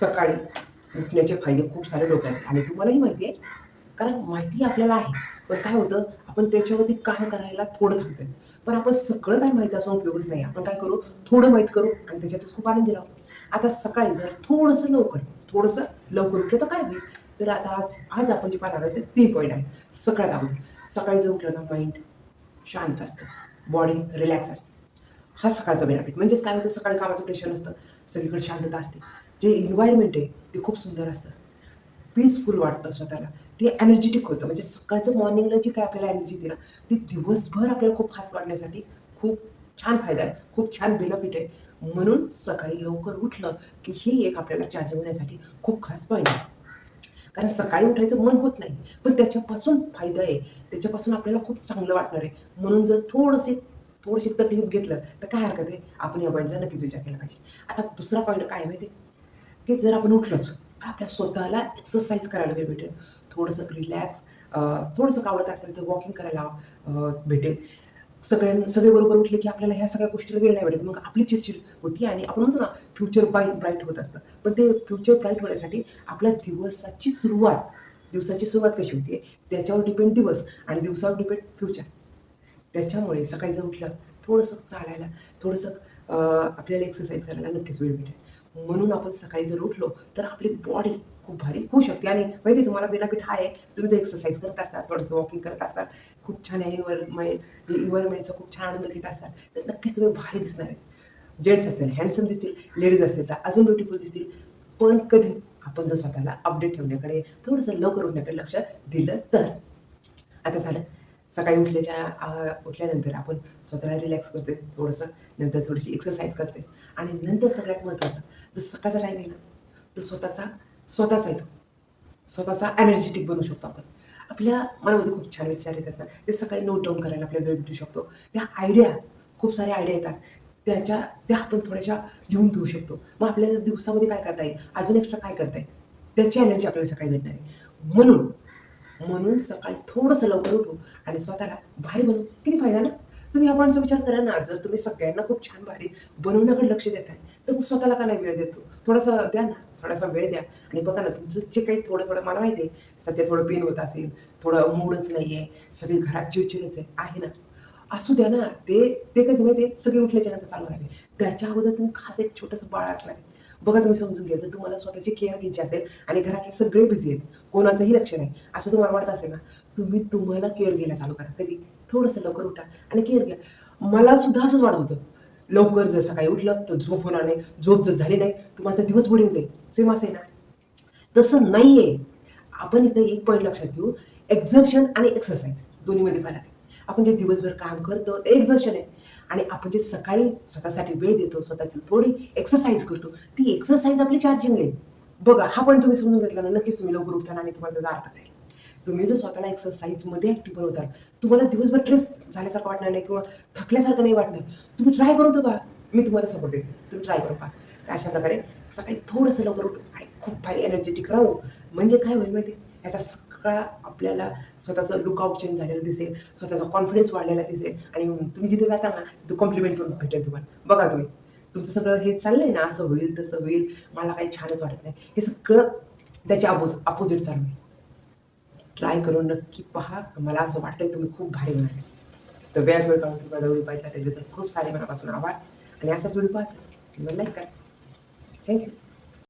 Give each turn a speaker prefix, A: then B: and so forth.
A: सकाळी उठण्याचे फायदे खूप सारे लोक आहेत. आणि तुम्हालाही माहिती आहे कारण माहिती आपल्याला आहे. पण काय होतं आपण त्याच्यावरती काम करायला थोडं थांबतोय. पण आपण सगळं काय माहिती असून उपयोगच नाही. आपण काय करू थोडं माहीत करू आणि त्याच्यातच खूप आनंदी राहू. आता सकाळी जर थोडंसं लवकर थोडंसं लवकर उठलं तर काय होईल? तर आता आज आज आपण जे पाहणार आहोत ते तीन पॉईंट आहेत. सगळ्यात अगोदर. सकाळी जर उठलं ना माइंड शांत असतं. बॉडी रिलॅक्स असते. हा सकाळचा बेनिफिट म्हणजेच काय होतं सकाळी कामाचं प्रेशर नसतं. सगळीकडे शांतता असते. जे इन्व्हायरमेंट आहे ते खूप सुंदर असतं. पीसफुल वाटतं स्वतःला. ते एनर्जेटिक होतं. म्हणजे सकाळचं मॉर्निंगला जी काय आपल्याला एनर्जी दिला ती दिवसभर आपल्याला खूप खास वाटण्यासाठी खूप छान फायदा आहे. खूप छान बेनिफिट आहे. म्हणून सकाळी लवकर उठलं की ही एक आपल्याला चार्ज होण्यासाठी खूप खास पॉईंट आहे. कारण सकाळी उठायचं मन होत नाही पण त्याच्यापासून फायदा आहे. त्याच्यापासून आपल्याला खूप चांगलं वाटणार आहे. म्हणून जर थोडंसे थोडीशी तकलीफ घेतलं तर काय हरकत आहे? आपण या पॉईंटचा नक्कीच विचार केला पाहिजे. आता दुसरा पॉईंट काय माहिती आहे? की जर आपण उठलोच आपल्या स्वतःला एक्सरसाइज करायला वेळ भेटेल. थोडंसं रिलॅक्स थोडंसं कावडत असेल तर वॉकिंग करायला भेटेल. सगळ्यां सगळे बरोबर उठले की आपल्याला ह्या सगळ्या गोष्टीला वेळ नाही भेटत. मग आपली चिडचिड होती आणि आपण म्हणतो ना फ्युचर ब्राईट ब्राईट होत असतं. पण ते फ्युचर ब्राईट होण्यासाठी आपल्या दिवसाची सुरुवात दिवसाची सुरुवात कशी होती? त्याच्यावर डिपेंड दिवस आणि दिवसावर डिपेंड फ्युचर त्याच्यामुळे सकाळी जर उठलं थोडंसं चालायला थोडंसं आपल्याला एक्सरसाइज करायला नक्कीच वेळ भेटेल. म्हणून आपण सकाळी जर उठलो तर आपली बॉडी खूप भारी होऊ शकते आणि माहिती आहे तुम्हाला बेनिफिट हा आहे. तुम्ही जर एक्सरसाइज करत असतात थोडंसं वॉकिंग करत असतात खूप छान आहे. इन्व्हायरमेंट इन्व्हायरमेंटचा खूप छान आनंद घेत असतात तर नक्कीच तुम्ही भारी दिसणार आहेत. जेंट्स असतील हँडसम दिसतील लेडीज असतील तर अजून ब्युटिफुल दिसतील. पण कधी आपण जर स्वतःला अपडेट ठेवण्याकडे थोडंसं लवकर उठण्याकडे लक्ष दिलं तर. आता झालं. सकाळी उठल्याच्या उठल्यानंतर आपण स्वतःला रिलॅक्स करतोय थोडंसं नंतर थोडीशी एक्सरसाइज करते आणि नंतर सगळ्यात महत्त्वाचं जर सकाळचा टाईम आहे ना तर स्वतःचा स्वतःचा येतो स्वतःचा एनर्जेटिक बनू शकतो आपण. आपल्या मनामध्ये खूप छान विचार येतात ना ते सकाळी नोट डाऊन करायला आपल्याला वेळ भेटू शकतो. त्या आयडिया खूप साऱ्या आयडिया येतात. त्याच्या त्या आपण थोड्याशा लिहून घेऊ शकतो. मग आपल्याला दिवसामध्ये काय करता येईल? अजून एक्स्ट्रा काय करता येईल? त्याची एनर्जी आपल्याला सकाळी भेटणार आहे. म्हणून म्हणून सकाळी थोडंसं लवकर उठू आणि स्वतःला भारी बनवू. किती फायदा ना? तुम्ही आपणचा विचार करा ना जर तुम्ही सगळ्यांना खूप छान भारी बनवण्याकडे लक्ष देत आहे तर मग स्वतःला का नाही वेळ देतो? थोडासा द्या ना थोडासा वेळ द्या. आणि बघा ना तुमचं जे काही थोडं थोडं मला माहिती आहे सध्या थोडं पेन होत असेल थोडं मूडच नाही आहे सगळी घरात चिडचिडच आहे आहे ना? असू द्या ना ते ते कधी माहिती आहे सगळे उठल्याच्या नंतर चालू राहिले त्याच्या अगोदर तुम्ही खास एक छोटंसं बाळ असणार आहे. बघा तुम्ही समजून घ्या जर तुम्हाला स्वतःची केअर घ्यायची असेल आणि घरातले सगळे बिझी आहेत कोणाचंही लक्ष नाही असं तुम्हाला वाटत असेल ना तुम्ही तुम्हाला केअर घ्यायला चालू करा कधी? थोडंसं लवकर उठा आणि केअर घ्या. मला सुद्धा असंच वाटत होतं. लवकर जर सकाळी उठलं तर झोप होणार नाही झोप जर झाली नाही तर माझा दिवस बोरिंग जाईल. सेम असं आहे ना? तसं नाही आहे आपण इथं एक पॉईंट लक्षात घेऊ. एक्झर्शन आणि एक्सरसाइज दोन्हीमध्ये फरक आहे. आपण जे दिवसभर काम करतो ते एक्झर्शन आहे आणि आपण जे सकाळी स्वतःसाठी वेळ देतो स्वतःची थोडी एक्सरसाइज करतो ती एक्सरसाइज आपली चार्जिंग आहे. बघा हा पण तुम्ही समजून घेतला ना नक्कीच तुम्ही लवकर उठताना आणि तुम्हाला त्याचा अर्थ कळेल. तुम्ही जर स्वतःला एक्सरसाइजमध्ये ॲक्टिव्ह बनवताल तुम्हाला दिवसभर ट्रेस झाल्यासारखं वाटणार नाही किंवा थकल्यासारखं नाही वाटणार. तुम्ही ट्राय करून बघा. मी तुम्हाला सपोर्ट देते. तुम्ही ट्राय करू पहा. अशा प्रकारे सकाळी थोडंसं लवकर उठून आणि खूप भारी एनर्जेटिक राहू. म्हणजे काय होईल माहिती आहे? याचा सगळा आपल्याला स्वतःचं लुकआउट चेंज झालेलं दिसेल. स्वतःचा कॉन्फिडन्स वाढलेला दिसेल. आणि तुम्ही जिथे जाता ना तिथं कॉम्प्लिमेंट पण भेटेल तुम्हाला. बघा तुम्ही. तुमचं सगळं हे चाललंय ना असं होईल तसं होईल. मला काही छानच वाटत नाही. हे सगळं त्याच्या अपोज अपोजिट चालू आहे. ट्राय करून नक्की पहा. मला असं वाटतंय तुम्ही खूप भारी होणार तर वेळ वेळ काढून तुम्हाला व्हिडिओ पाहिजे त्याच्याबद्दल खूप सारे मनापासून आभार. आणि असाच व्हिडिओ पाहता. लाईक करा. थँक्यू